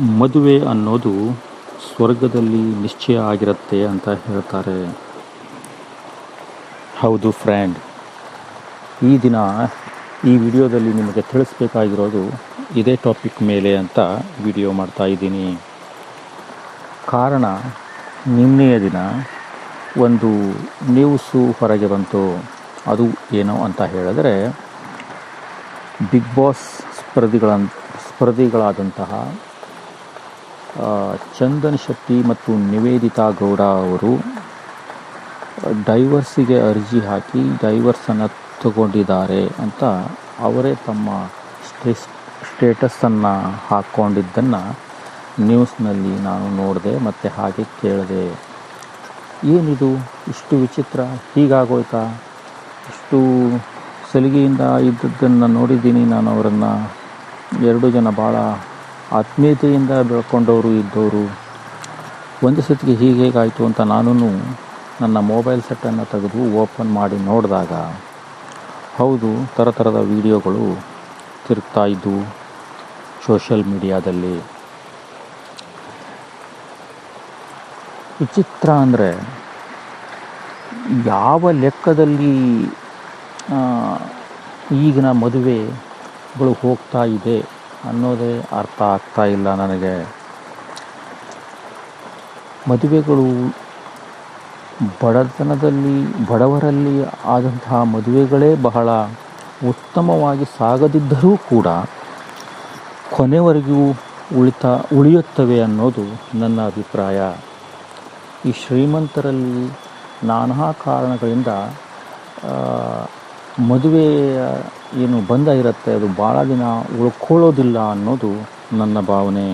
ಮದುವೆ ಅನ್ನೋದು ಸ್ವರ್ಗದಲ್ಲಿ ನಿಶ್ಚಯ ಆಗಿರುತ್ತೆ ಅಂತ ಹೇಳ್ತಾರೆ. ಹೌದು ಫ್ರೆಂಡ್ ಈ ದಿನ ಈ ವಿಡಿಯೋದಲ್ಲಿ ನಿಮಗೆ ತಿಳಿಸ್ಬೇಕಾಗಿರೋದು ಇದೇ ಟಾಪಿಕ್ ಮೇಲೆ ಅಂತ ವಿಡಿಯೋ ಮಾಡ್ತಾ ಇದ್ದೀನಿ. ಕಾರಣ, ನಿನ್ನೆಯ ದಿನ ಒಂದು ನ್ಯೂಸು ಹೊರಗೆ ಬಂತು. ಅದು ಏನು ಅಂತ ಹೇಳಿದ್ರೆ, ಬಿಗ್ ಬಾಸ್ ಸ್ಪರ್ಧಿಗಳ ಸ್ಪರ್ಧಿಗಳಾದಂತಹ ಚಂದನ್ ಶೆಟ್ಟಿ ಮತ್ತು ನಿವೇದಿತಾ ಗೌಡ ಅವರು ಡೈವರ್ಸಿಗೆ ಅರ್ಜಿ ಹಾಕಿ ಡೈವರ್ಸನ್ನು ತಗೊಂಡಿದ್ದಾರೆ ಅಂತ ಅವರೇ ತಮ್ಮ ಸ್ಟೇಸ್ ಸ್ಟೇಟಸ್ಸನ್ನು ಹಾಕ್ಕೊಂಡಿದ್ದನ್ನು ನ್ಯೂಸ್ನಲ್ಲಿ ನಾನು ನೋಡಿದೆ ಮತ್ತು ಹಾಗೆ ಕೇಳಿದೆ. ಏನಿದು? ಇಷ್ಟು ವಿಚಿತ್ರ? ಹೀಗಾಗೋಯ್ತಾ? ಇಷ್ಟು ಸಲಿಗೆಯಿಂದ ಇದ್ದದ್ದನ್ನು ನೋಡಿದ್ದೀನಿ ನಾನು ಅವರನ್ನು. ಎರಡು ಜನ ಭಾಳ ಆತ್ಮೀಯತೆಯಿಂದ ಬೆಳ್ಕೊಂಡವರು ಇದ್ದವರು, ಒಂದು ಸತಿಗೆ ಹೀಗೆ ಹೇಗಾಯಿತು ಅಂತ ನಾನು ನನ್ನ ಮೊಬೈಲ್ ಸೆಟ್ಟನ್ನು ತೆಗೆದು ಓಪನ್ ಮಾಡಿ ನೋಡಿದಾಗ, ಹೌದು ಥರ ಥರದ ವೀಡಿಯೋಗಳು ತಿರುಗ್ತಾ ಇದ್ದವು ಸೋಷಿಯಲ್ ಮೀಡಿಯಾದಲ್ಲಿ. ವಿಚಿತ್ರ ಅಂದರೆ, ಯಾವ ಲೆಕ್ಕದಲ್ಲಿ ಈಗಿನ ಮದುವೆಗಳು ಹೋಗ್ತಾ ಇದೆ ಅನ್ನೋದೇ ಅರ್ಥ ಆಗ್ತಾ ಇಲ್ಲ ನನಗೆ. ಮದುವೆಗಳು ಬಡತನದಲ್ಲಿ, ಬಡವರಲ್ಲಿ ಆದಂತಹ ಮದುವೆಗಳೇ ಬಹಳ ಉತ್ತಮವಾಗಿ ಸಾಗದಿದ್ದರೂ ಕೂಡ ಕೊನೆವರೆಗೂ ಉಳಿತ, ಉಳಿಯುತ್ತವೆ ಅನ್ನೋದು ನನ್ನ ಅಭಿಪ್ರಾಯ. ಈ ಶ್ರೀಮಂತರಲ್ಲಿ ನಾನಾ ಕಾರಣಗಳಿಂದ ಆ, ಮದುವೆ ಏನು ಬಂದ ಇರುತ್ತೆ ಅದು ಭಾಳ ದಿನ ಉಳ್ಕೊಳ್ಳೋದಿಲ್ಲ ಅನ್ನೋದು ನನ್ನ ಭಾವನೆ.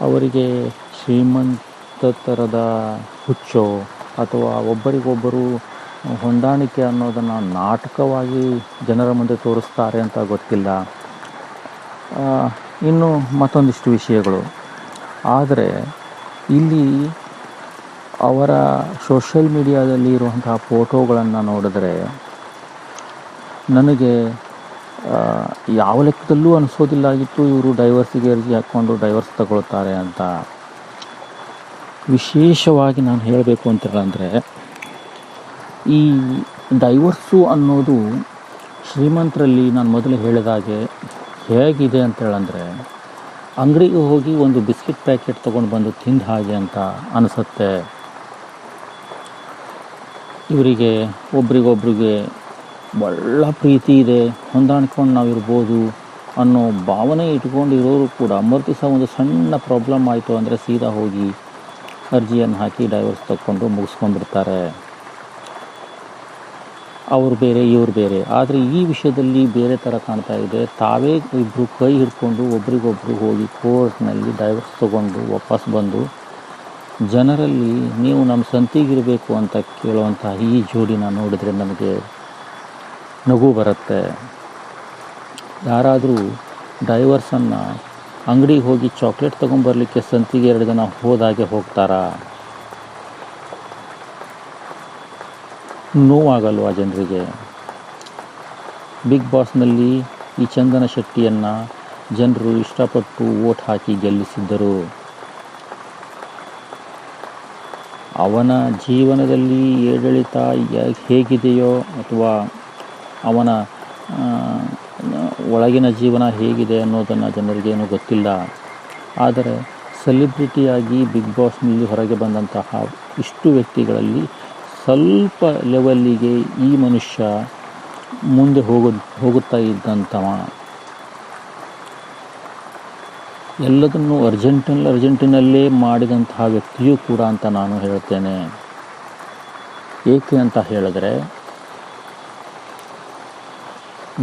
ಅವರಿಗೆ ಶ್ರೀಮಂತ ಥರದ ಹುಚ್ಚೋ ಅಥವಾ ಒಬ್ಬರಿಗೊಬ್ಬರು ಹೊಂದಾಣಿಕೆ ಅನ್ನೋದನ್ನು ನಾಟಕವಾಗಿ ಜನರ ಮುಂದೆ ತೋರಿಸ್ತಾರೆ ಅಂತ ಗೊತ್ತಿಲ್ಲ. ಇನ್ನು ಮತ್ತೊಂದಿಷ್ಟು ವಿಷಯಗಳು. ಆದರೆ ಇಲ್ಲಿ ಅವರ ಸೋಷಿಯಲ್ ಮೀಡಿಯಾದಲ್ಲಿ ಇರುವಂತಹ ಫೋಟೋಗಳನ್ನು ನೋಡಿದ್ರೆ ನನಗೆ ಯಾವ ಲೆಕ್ಕದಲ್ಲೂ ಅನಿಸೋದಿಲ್ಲಾಗಿತ್ತು ಇವರು ಡೈವರ್ಸಿಗೆ ಅರ್ಜಿ ಹಾಕ್ಕೊಂಡು ಡೈವರ್ಸ್ ತಗೊಳ್ತಾರೆ ಅಂತ. ವಿಶೇಷವಾಗಿ ನಾನು ಹೇಳಬೇಕು ಅಂತಂದರೆ ಈ ಡೈವರ್ಸು ಅನ್ನೋದು ಶ್ರೀಮಂತರಲ್ಲಿ ನಾನು ಮೊದಲು ಹೇಳಿದಾಗೆ ಹೇಗಿದೆ ಅಂತೇಳಂದರೆ ಅಂಗಡಿಗೆ ಹೋಗಿ ಒಂದು ಬಿಸ್ಕಿಟ್ ಪ್ಯಾಕೆಟ್ ತೊಗೊಂಡು ಬಂದು ತಿಂದ ಹಾಗೆ ಅಂತ ಅನಿಸುತ್ತೆ. ಇವರಿಗೆ ಒಬ್ರಿಗೊಬ್ರಿಗೆ ಒಳ್ಳ ಪ್ರೀತಿ ಇದೆ ಹೊಂದಾಣಿಕೊಂಡು ನಾವು ಇರ್ಬೋದು ಅನ್ನೋ ಭಾವನೆ ಇಟ್ಕೊಂಡಿರೋರು ಕೂಡ ಮರುದಿವಸ ಒಂದು ಸಣ್ಣ ಪ್ರಾಬ್ಲಮ್ ಆಯಿತು ಅಂದರೆ ಸೀದಾ ಹೋಗಿ ಅರ್ಜಿಯನ್ನು ಹಾಕಿ ಡೈವರ್ಸ್ ತಗೊಂಡು ಮುಗಿಸ್ಕೊಂಡಿರ್ತಾರೆ ಅವ್ರು ಬೇರೆ, ಇವ್ರು ಬೇರೆ. ಆದರೆ ಈ ವಿಷಯದಲ್ಲಿ ಬೇರೆ ಥರ ಕಾಣ್ತಾ ಇದೆ. ತಾವೇ ಇಬ್ಬರು ಕೈ ಹಿಡ್ಕೊಂಡು ಒಬ್ರಿಗೊಬ್ರು ಹೋಗಿ ಕೋರ್ಟ್ನಲ್ಲಿ ಡೈವರ್ಸ್ ತಗೊಂಡು ವಾಪಸ್ ಬಂದು, ಜನರಲ್ಲಿ ನೀವು ನಮ್ಮ ಸಂತಿಗಿರಬೇಕು ಅಂತ ಕೇಳುವಂತಹ ಈ ಜೋಡಿನ ನೋಡಿದ್ರೆ ನನಗೆ ನಗು ಬರುತ್ತೆ. ಯಾರಾದರೂ ಡೈವರ್ಸನ್ನು ಅಂಗಡಿಗೆ ಹೋಗಿ ಚಾಕ್ಲೇಟ್ ತೊಗೊಂಬರ್ಲಿಕ್ಕೆ ಸಂತಿಗೆ ಎರಡು ಜನ ಹೋದಾಗೆ ಹೋಗ್ತಾರಾ? ನೋವಾಗಲ್ವಾ ಜನರಿಗೆ? ಬಿಗ್ ಬಾಸ್ನಲ್ಲಿ ಈ ಚಂದನ ಶೆಟ್ಟಿಯನ್ನು ಜನರು ಇಷ್ಟಪಟ್ಟು ಓಟ್ ಹಾಕಿ ಗೆಲ್ಲಿಸಿದ್ದರು. ಅವನ ಜೀವನದಲ್ಲಿ ಏಡಳಿತ ಹೇಗಿದೆಯೋ ಅಥವಾ ಅವನ ಒಳಗಿನ ಜೀವನ ಹೇಗಿದೆ ಅನ್ನೋದನ್ನು ಜನರಿಗೇನು ಗೊತ್ತಿಲ್ಲ. ಆದರೆ ಸೆಲೆಬ್ರಿಟಿಯಾಗಿ ಬಿಗ್ ಬಾಸ್ನಲ್ಲಿ ಹೊರಗೆ ಬಂದಂತಹ ಇಷ್ಟು ವ್ಯಕ್ತಿಗಳಲ್ಲಿ ಸ್ವಲ್ಪ ಲೆವೆಲ್ಲಿಗೆ ಈ ಮನುಷ್ಯ ಮುಂದೆ ಹೋಗು, ಹೋಗುತ್ತಾ ಇದ್ದಂಥವ. ಎಲ್ಲದನ್ನು ಅರ್ಜೆಂಟಿನ, ಅರ್ಜೆಂಟಿನಲ್ಲೇ ಮಾಡಿದಂತಹ ವ್ಯಕ್ತಿಯೂ ಕೂಡ ಅಂತ ನಾನು ಹೇಳ್ತೇನೆ. ಏಕೆ ಅಂತ ಹೇಳಿದ್ರೆ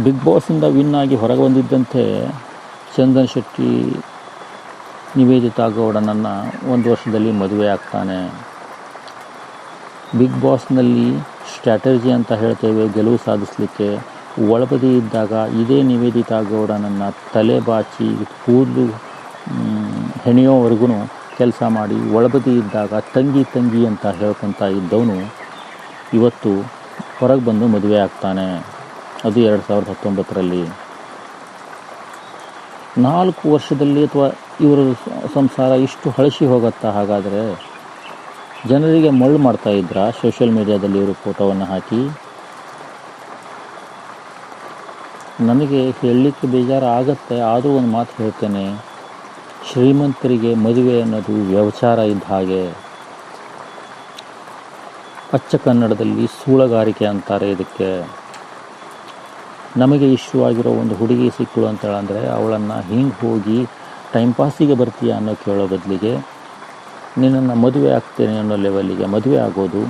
ಬಿಗ್ ಬಾಸಿಂದ ವಿನ್ ಆಗಿ ಹೊರಗೆ ಬಂದಿದ್ದಂತೆ ಚಂದನ್ ಶೆಟ್ಟಿ ನಿವೇದಿತಾ ಗೌಡನನ್ನು ಒಂದು ವರ್ಷದಲ್ಲಿ ಮದುವೆ ಆಗ್ತಾನೆ. ಬಿಗ್ ಬಾಸ್ನಲ್ಲಿ ಸ್ಟ್ರಾಟಜಿ ಅಂತ ಹೇಳ್ತೇವೆ, ಗೆಲುವು ಸಾಧಿಸಲಿಕ್ಕೆ. ಒಳಬದಿ ಇದ್ದಾಗ ಇದೇ ನಿವೇದಿತಾ ಗೌಡನನ್ನು ತಲೆ ಬಾಚಿ ಕೂದಲು ಹೆಣೆಯೋವರೆಗೂ ಕೆಲಸ ಮಾಡಿ ಒಳಬದಿ ಇದ್ದಾಗ ತಂಗಿ ತಂಗಿ ಅಂತ ಹೇಳ್ಕೊತಾ ಇದ್ದವನು ಇವತ್ತು ಹೊರಗೆ ಬಂದು ಮದುವೆ ಆಗ್ತಾನೆ. ಅದು ಎರಡು ಸಾವಿರದ ಹತ್ತೊಂಬತ್ತರಲ್ಲಿ. ನಾಲ್ಕು ವರ್ಷದಲ್ಲಿ ಅಥವಾ ಇವರ ಸಂಸಾರ ಇಷ್ಟು ಹಳಸಿ ಹೋಗುತ್ತಾ ಹಾಗಾದರೆ ಜನರಿಗೆ ಮಳ್ಳು ಮಾಡ್ತಾ ಇದ್ರ? ಸೋಷಿಯಲ್ ಮೀಡಿಯಾದಲ್ಲಿ ಇವರು ಫೋಟೋವನ್ನು ಹಾಕಿ. ನನಗೆ ಹೇಳಲಿಕ್ಕೆ ಬೇಜಾರು ಆಗುತ್ತೆ, ಆದರೂ ಒಂದು ಮಾತು ಹೇಳ್ತೇನೆ. ಶ್ರೀಮಂತರಿಗೆ ಮದುವೆ ಅನ್ನೋದು ವ್ಯವಚಾರ ಇದ್ದ ಹಾಗೆ. ಅಚ್ಚ ಕನ್ನಡದಲ್ಲಿ ಸೂಳಗಾರಿಕೆ ಅಂತಾರೆ ಇದಕ್ಕೆ. ನಮಗೆ ಇಶ್ಯೂ ಆಗಿರೋ ಒಂದು ಹುಡುಗಿ ಸಿಕ್ಕಳು ಅಂತೇಳಂದರೆ ಅವಳನ್ನು ಹಿಂಗೆ ಹೋಗಿ ಟೈಮ್ ಪಾಸಿಗೆ ಬರ್ತೀಯ ಅನ್ನೋ ಕೇಳೋ ಬದಲಿಗೆ, ನಿನ್ನನ್ನು ಮದುವೆ ಆಗ್ತೇನೆ ಅನ್ನೋ ಲೆವೆಲ್ಲಿಗೆ ಮದುವೆ ಆಗೋದು,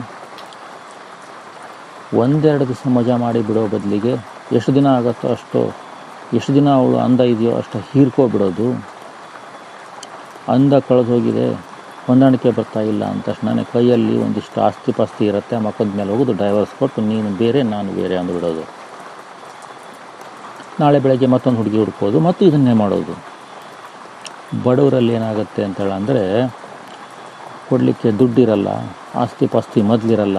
ಒಂದೆರಡು ದಿವಸ ಮಜಾ ಮಾಡಿ ಬಿಡೋ ಬದಲಿಗೆ ಎಷ್ಟು ದಿನ ಆಗುತ್ತೋ ಅಷ್ಟು, ಎಷ್ಟು ದಿನ ಅವಳು ಅಂದ ಇದೆಯೋ ಅಷ್ಟು ಹೀರ್ಕೋಬಿಡೋದು ಅಂದ ಕಳೆದು ಹೋಗಿದೆ, ಹೊಂದಾಣಿಕೆ ಬರ್ತಾ ಇಲ್ಲ ಅಂತ ತಕ್ಷಣ ಕೈಯಲ್ಲಿ ಒಂದಿಷ್ಟು ಆಸ್ತಿ ಪಾಸ್ತಿ ಇರುತ್ತೆ, ಮಕ್ಕದ ಮೇಲೆ ಹೋಗೋದು ಡೈವರ್ಸ್ ಕೊಟ್ಟು ನೀನು ಬೇರೆ, ನಾನು ಬೇರೆ ಅಂದುಬಿಡೋದು ನಾಳೆ ಬೆಳಗ್ಗೆ ಮತ್ತೊಂದು ಹುಡುಗಿ ಹುಡ್ಕೋದು, ಮತ್ತು ಇದನ್ನೇ ಮಾಡೋದು. ಬಡವರಲ್ಲಿ ಏನಾಗುತ್ತೆ ಅಂತೇಳಿ ಅಂದರೆ, ಕೊಡಲಿಕ್ಕೆ ದುಡ್ಡಿರಲ್ಲ, ಆಸ್ತಿ ಪಾಸ್ತಿ ಮೊದಲಿರಲ್ಲ,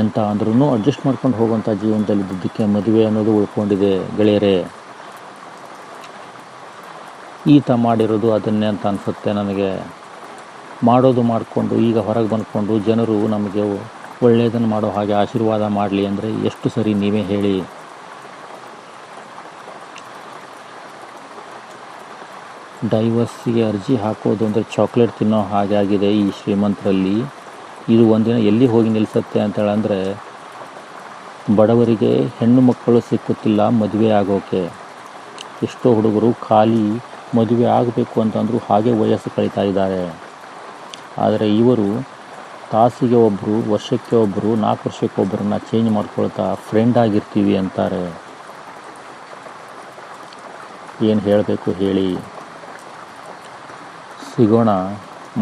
ಎಂತ ಅಂದ್ರೂ ಅಡ್ಜಸ್ಟ್ ಮಾಡ್ಕೊಂಡು ಹೋಗುವಂಥ ಜೀವನದಲ್ಲಿ ದುಡ್ಡಕ್ಕೆ ಮದುವೆ ಅನ್ನೋದು ಉಳ್ಕೊಂಡಿದೆ ಗೆಳೆಯರೇ. ಈತ ಮಾಡಿರೋದು ಅದನ್ನೇ ಅಂತ ಅನಿಸುತ್ತೆ ನನಗೆ. ಮಾಡೋದು ಮಾಡಿಕೊಂಡು, ಈಗ ಹೊರಗೆ ಬಂದ್ಕೊಂಡು ಜನರು ನಮಗೆ ಒಳ್ಳೆಯದನ್ನು ಮಾಡೋ ಹಾಗೆ ಆಶೀರ್ವಾದ ಮಾಡಲಿ ಅಂದರೆ ಎಷ್ಟು ಸರಿ ನೀವೇ ಹೇಳಿ. ಡೈವರ್ಸಿಗೆ ಅರ್ಜಿ ಹಾಕೋದು ಅಂದರೆ ಚಾಕ್ಲೇಟ್ ತಿನ್ನೋ ಹಾಗೆ ಆಗಿದೆ ಈ ಶ್ರೀಮಂತರಲ್ಲಿ. ಇದು ಒಂದಿನ ಎಲ್ಲಿ ಹೋಗಿ ನಿಲ್ಲಿಸುತ್ತೆ ಅಂತೇಳಂದರೆ, ಬಡವರಿಗೆ ಹೆಣ್ಣು ಮಕ್ಕಳು ಸಿಕ್ಕುತ್ತಿಲ್ಲ ಮದುವೆ ಆಗೋಕೆ. ಎಷ್ಟೋ ಹುಡುಗರು ಖಾಲಿ ಮದುವೆ ಆಗಬೇಕು ಅಂತಂದರೂ ಹಾಗೆ ವಯಸ್ಸು ಕಳೀತಾ ಇದ್ದಾರೆ. ಆದರೆ ಇವರು ತಾಸಿಗೆ ಒಬ್ಬರು ವರ್ಷಕ್ಕೆ ಒಬ್ಬರು ನಾಲ್ಕು ವರ್ಷಕ್ಕೆ ಒಬ್ಬರನ್ನ ಚೇಂಜ್ ಮಾಡ್ಕೊಳ್ತಾ ಫ್ರೆಂಡ್ ಆಗಿರ್ತೀವಿ ಅಂತಾರೆ. ಏನು ಹೇಳಬೇಕು ಹೇಳಿ. ಸಿಗೋಣ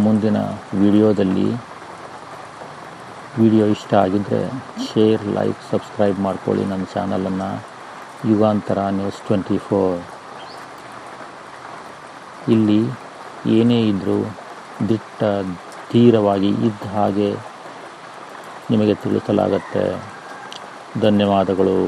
ಮುಂದಿನ ವಿಡಿಯೋದಲ್ಲಿ. ವಿಡಿಯೋ ಇಷ್ಟ ಆಗಿದ್ದರೆ ಶೇರ್ ಲೈಕ್ ಸಬ್ಸ್ಕ್ರೈಬ್ ಮಾಡ್ಕೊಳ್ಳಿ ನನ್ನ ಚಾನಲನ್ನು. ಯುಗಾಂತರ ನ್ಯೂಸ್ ಟ್ವೆಂಟಿ ಫೋರ್ ಇಲ್ಲಿ ಏನೇ ಇದ್ದರೂ ದಿಟ್ಟ, ಧೀರವಾಗಿ ಇದ್ದ ಹಾಗೆ ನಿಮಗೆ ತಿಳಿಸಲಾಗತ್ತೆ. ಧನ್ಯವಾದಗಳು.